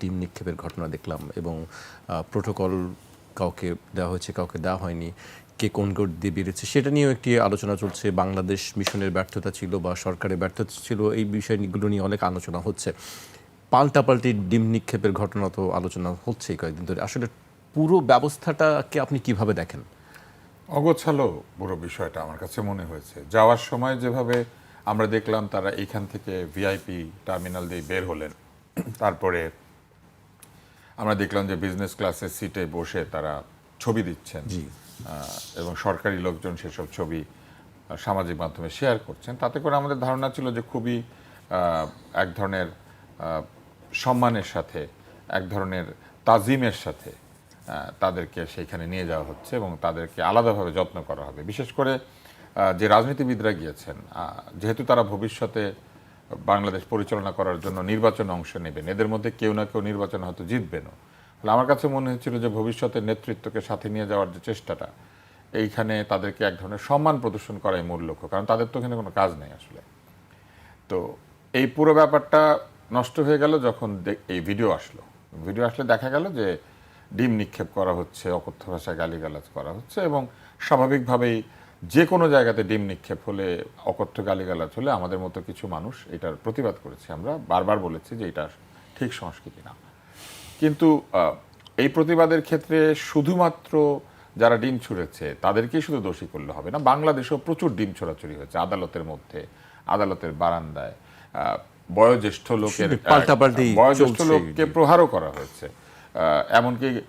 ডিম নিক্ষেপের ঘটনা দেখলাম এবং প্রোটোকল কাউকে দেওয়া হয়েছে, কাউকে দেওয়া হয়নি, কে কোন কোড দিয়ে বেরিয়েছে সেটা নিয়েও একটি আলোচনা চলছে। বাংলাদেশ মিশনের ব্যর্থতা ছিল বা সরকারের ব্যর্থতা ছিল, এই বিষয়গুলো নিয়ে অনেক আলোচনা হচ্ছে। পাল্টাপাল্টি ডিম নিক্ষেপের ঘটনা তো আলোচনা হচ্ছেই কয়েকদিন ধরে। আসলে পুরো ব্যবস্থাটাকে আপনি কীভাবে দেখেন? অগোছালো পুরো বিষয়টা আমার কাছে মনে হয়েছে। যাওয়ার সময় যেভাবে আমরা দেখলাম, তারা এইখান থেকে ভিআইপি টার্মিনাল দিয়ে বের হলেন। তারপরে আমরা দেখলাম যে বিজনেস ক্লাসের সিটে বসে তারা ছবি দিচ্ছেন। এবং সরকারি লোকজন সেসব ছবি সামাজিক মাধ্যমে শেয়ার করছেন। তাতে করে আমাদের ধারণা ছিল যে খুবই এক ধরনের সম্মানের সাথে এক ধরনের তাজিমের সাথে তাদেরকে সেইখানে নিয়ে যাওয়া হচ্ছে এবং তাদেরকে আলাদাভাবে যত্ন করা হবে। বিশেষ করে যে রাজনীতিবিদরা গিয়েছেন যেহেতু তারা ভবিষ্যতে বাংলাদেশ পরিচালনা করার জন্য নির্বাচনে অংশ নেবেন। এদের মধ্যে কেউ না কেউ নির্বাচন হয়তো জিতবেনও। তাহলে আমার কাছে মনে হচ্ছিল যে ভবিষ্যতের নেতৃত্বকে সাথে নিয়ে যাওয়ার যে চেষ্টাটা, এইখানে তাদেরকে এক ধরনের সম্মান প্রদর্শন করাই মূল লক্ষ্য, কারণ তাদের তো এখানে কোনো কাজ নেই আসলে। তো এই পুরো ব্যাপারটা নষ্ট হয়ে গেল যখন এই ভিডিও আসলো। ভিডিও আসলে দেখা গেল যে ডিম নিক্ষেপ করা হচ্ছে, অকথ্য ভাষায় গালিগালাজ করা হচ্ছে এবং স্বাভাবিকভাবেই যে কোনো জায়গাতে ডিম নিক্ষেপ হলে অকথ্য গালিগালাজ হলে আমাদের মতো কিছু মানুষ এটার প্রতিবাদ করেছে। আমরা বারবার বলেছি যে এটা ঠিক সংস্কৃতি না। কিন্তু এই প্রতিবাদের ক্ষেত্রে শুধুমাত্র যারা ডিম ছুঁড়েছে তাদেরকেই শুধু দোষী করলে হবে না। বাংলাদেশেও প্রচুর ডিম ছোড়াছুড়ি হয়েছে আদালতের মধ্যে আদালতের বারান্দায়। আহ, বয়োজ্যেষ্ঠ লোকের বয়োজ্যেষ্ঠ লোককে প্রহারও করা হয়েছে। আহ, এমনকি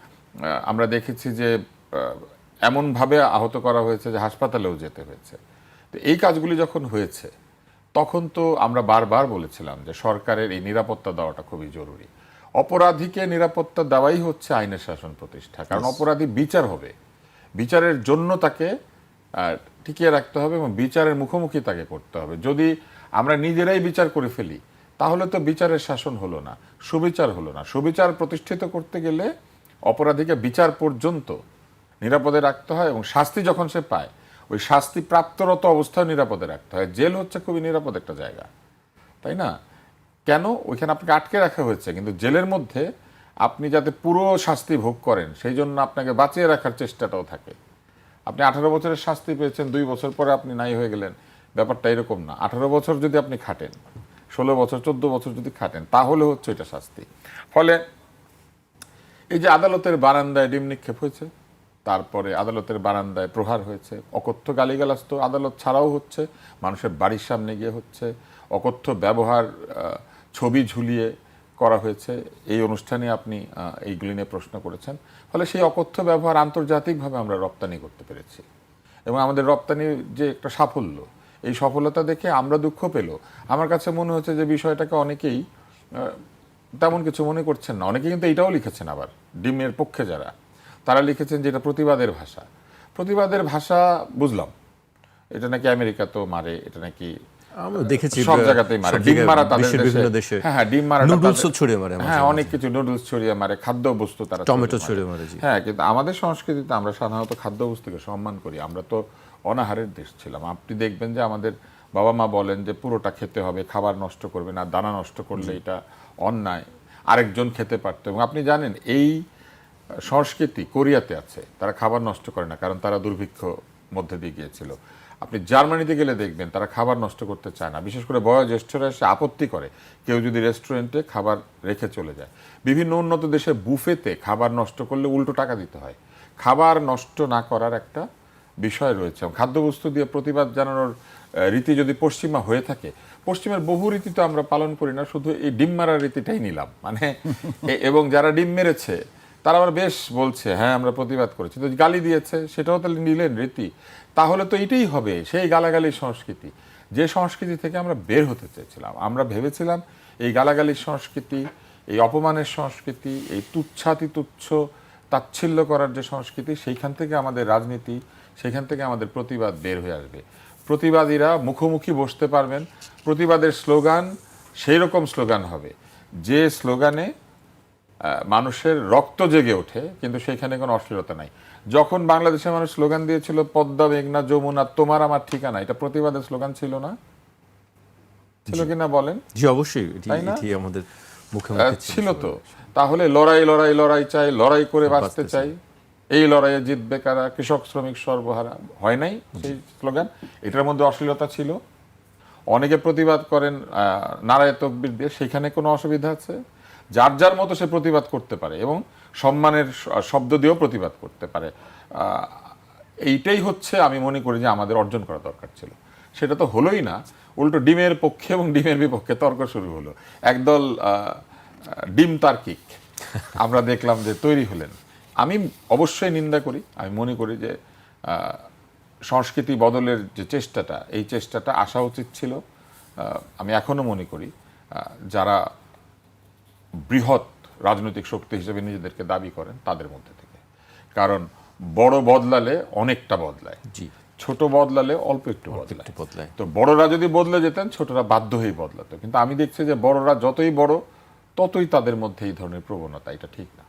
আমরা দেখেছি যে এমনভাবে আহত করা হয়েছে যে হাসপাতালেও যেতে হয়েছে। তো এই কাজগুলি যখন হয়েছে তখন তো আমরা বারবার বলেছিলাম যে সরকারের এই নিরাপত্তা দেওয়াটা খুবই জরুরি। অপরাধীকে নিরাপত্তা দেওয়াই হচ্ছে আইনের শাসন প্রতিষ্ঠা। কারণ অপরাধী বিচার হবে। বিচারের জন্য তাকে টিকিয়ে রাখতে হবে এবং বিচারের মুখোমুখি তাকে করতে হবে। যদি আমরা নিজেরাই বিচার করে ফেলি তাহলে তো বিচারের শাসন হলো না সুবিচার হলো না। সুবিচার প্রতিষ্ঠিত করতে গেলে অপরাধীকে বিচার পর্যন্ত নিরাপদে রাখতে হয় এবং শাস্তি যখন সে পায়, ওই শাস্তি প্রাপ্তরত অবস্থায় নিরাপদে রাখতে হয়। জেল হচ্ছে খুবই নিরাপদ একটা জায়গা, তাই না? কেন? ওইখানে আপনাকে আটকে রাখা হয়েছে, কিন্তু জেলের মধ্যে আপনি যাতে পুরো শাস্তি ভোগ করেন, সেই জন্য আপনাকে বাঁচিয়ে রাখার চেষ্টাটাও থাকে। আপনি আঠারো বছরের শাস্তি পেয়েছেন, দুই বছর পরে আপনি নাই হয়ে গেলেন। ব্যাপারটা এরকম না। আঠারো বছর যদি আপনি খাটেন, ষোলো বছর, চোদ্দ বছর যদি খাটেন, তাহলে হচ্ছে এটা শাস্তি। ফলে এই যে আদালতের বারান্দায় ডিম নিক্ষেপ হয়েছে তারপরে আদালতের বারান্দায় প্রহার হয়েছে। অকথ্য গালিগালাজ তো আদালত ছাড়াও হচ্ছে, মানুষের বাড়ির সামনে গিয়ে হচ্ছে। অকথ্য ব্যবহার ছবি ঝুলিয়ে করা হয়েছে। এই অনুষ্ঠানে আপনি এইগুলি নিয়ে প্রশ্ন করেছেন। ফলে সেই অকথ্য ব্যবহার আন্তর্জাতিকভাবে আমরা রপ্তানি করতে পেরেছি। এবং আমাদের রপ্তানির যে একটা সাফল্য, এই সফলতা দেখে আমরা দুঃখ পেল। আমার কাছে মনে হচ্ছে যে বিষয়টাকে অনেকেই তেমন কিছু মনে করছেন না। অনেকে কিন্তু এটাও লিখেছেন আবার, ডিমের পক্ষে যারা। তারা লিখেছেন যে এটা প্রতিবাদের ভাষা। প্রতিবাদের ভাষা বুঝলাম। এটা নাকি আমেরিকা তো মারে এটা নাকি দেখেছি সব জায়গাতেই মারে। ডিম মারা তাদের দেশে দেশে হ্যাঁ হ্যাঁ ডিম মারা নুডলসও ছড়িয়ে মারে হ্যাঁ অনেক কিছু নুডলস ছড়িয়ে মারে খাদ্য বস্তু তারা টমেটো ছড়িয়ে ছড়িয়ে মারে, হ্যাঁ কিন্তু আমাদের সংস্কৃতিতে আমরা সাধারণত খাদ্যবস্তুকে সম্মান করি। আমরা তো অনাহারের দেশ ছিলাম। আপনি দেখবেন যে আমাদের বাবা মা বলেন যে পুরোটা খেতে হবে খাবার নষ্ট করবে না দানা নষ্ট করলে এটা অন্যায়। আরেকজন খেতে পারতো। এবং আপনি জানেন এই সংস্কৃতি কোরিয়াতে আছে, তারা খাবার নষ্ট করে না, কারণ তারা দুর্ভিক্ষ মধ্যে দিয়ে গিয়েছিল। আপনি জার্মানিতে গেলে দেখবেন তারা খাবার নষ্ট করতে চায় না, বিশেষ করে বয়োজ্যেষ্ঠরা এসে আপত্তি করে, কেউ যদি রেস্টুরেন্টে খাবার রেখে চলে যায়। বিভিন্ন উন্নত দেশে বুফেতে খাবার নষ্ট করলে উল্টো টাকা দিতে হয়। খাবার নষ্ট না করার একটা বিষয় রয়েছে। খাদ্যবস্তু দিয়ে প্রতিবাদ জানানোর রীতি যদি পশ্চিমা হয়ে থাকে, পশ্চিমের বহু রীতি তো আমরা পালন করি না, শুধু এই ডিম মারার রীতিটাই নিলাম। মানে এবং যারা ডিম মেরেছে তারা আবার বেশ বলছে হ্যাঁ আমরা প্রতিবাদ করেছি। তো গালি দিয়েছে, সেটাও তাহলে নিলেন রীতি। তাহলে তো এটাই হবে, সেই গালাগালির সংস্কৃতি। যে সংস্কৃতি থেকে আমরা বের হতে চেয়েছিলাম, আমরা ভেবেছিলাম এই গালাগালির সংস্কৃতি, এই অপমানের সংস্কৃতি, এই তুচ্ছাতি তুচ্ছ তাচ্ছিল্য করার যে সংস্কৃতি, সেইখান থেকে আমাদের রাজনীতি, সেইখান থেকে আমাদের প্রতিবাদ বের হয়ে আসবে। প্রতিবাদীরা মুখোমুখি বসতে পারবেন। প্রতিবাদের স্লোগান সেই রকম স্লোগান হবে, যে স্লোগানে মানুষের রক্ত জেগে ওঠে কিন্তু সেখানে কোনো অশ্লীলতা নাই। যখন বাংলাদেশের মানুষ স্লোগান দিয়েছিল পদ্মা মেঘনা যমুনা তোমার আমার ঠিকানা এটা প্রতিবাদের স্লোগান ছিল না? ছিল কিনা বলেন? জি অবশ্যই এটি আমাদের মুখে ছিল। তো। তাহলে লড়াই লড়াই লড়াই চাই লড়াই করে বাঁচতে চাই। এই লড়াইয়ে জিতবে কারা? কৃষক শ্রমিক সর্বহারা হয় নাই সেই স্লোগান। এটার মধ্যে অশ্লীলতা ছিল। অনেকে প্রতিবাদ করেন আহ, নারায় তকবির দিয়ে। সেখানে কোনো অসুবিধা আছে? যার যার মতো সে প্রতিবাদ করতে পারে এবং সম্মানের শব্দ দিয়েও প্রতিবাদ করতে পারে। এইটাই হচ্ছে আমি মনে করি যে আমাদের অর্জন করা দরকার ছিল। সেটা তো হলোই না। উল্টো ডিমের পক্ষে এবং ডিমের বিপক্ষে তর্ক শুরু হলো। একদল ডিম তার্কিক। আমরা দেখলাম যে তৈরি হলেন। আমি অবশ্যই নিন্দা করি। আমি মনে করি যে সংস্কৃতি বদলের যে চেষ্টাটা, এই চেষ্টাটা আসা উচিত ছিল। আমি এখনও মনে করি যারা বৃহৎ রাজনৈতিক শক্তি হিসেবে নিজেদেরকে দাবি করেন তাদের মধ্যে থেকে। কারণ বড় বদলালে অনেকটা বদলায়। জি। ছোট বদলালে অল্প একটু বদলায়। বদলায়। তো বড়রা যদি বদলে যেতেন ছোটরা বাধ্য হয়ে বদলাতো। কিন্তু আমি দেখছি যে বড়রা যতই বড় ততই তাদের মধ্যে এই ধরনের প্রবণতা এটা ঠিক না।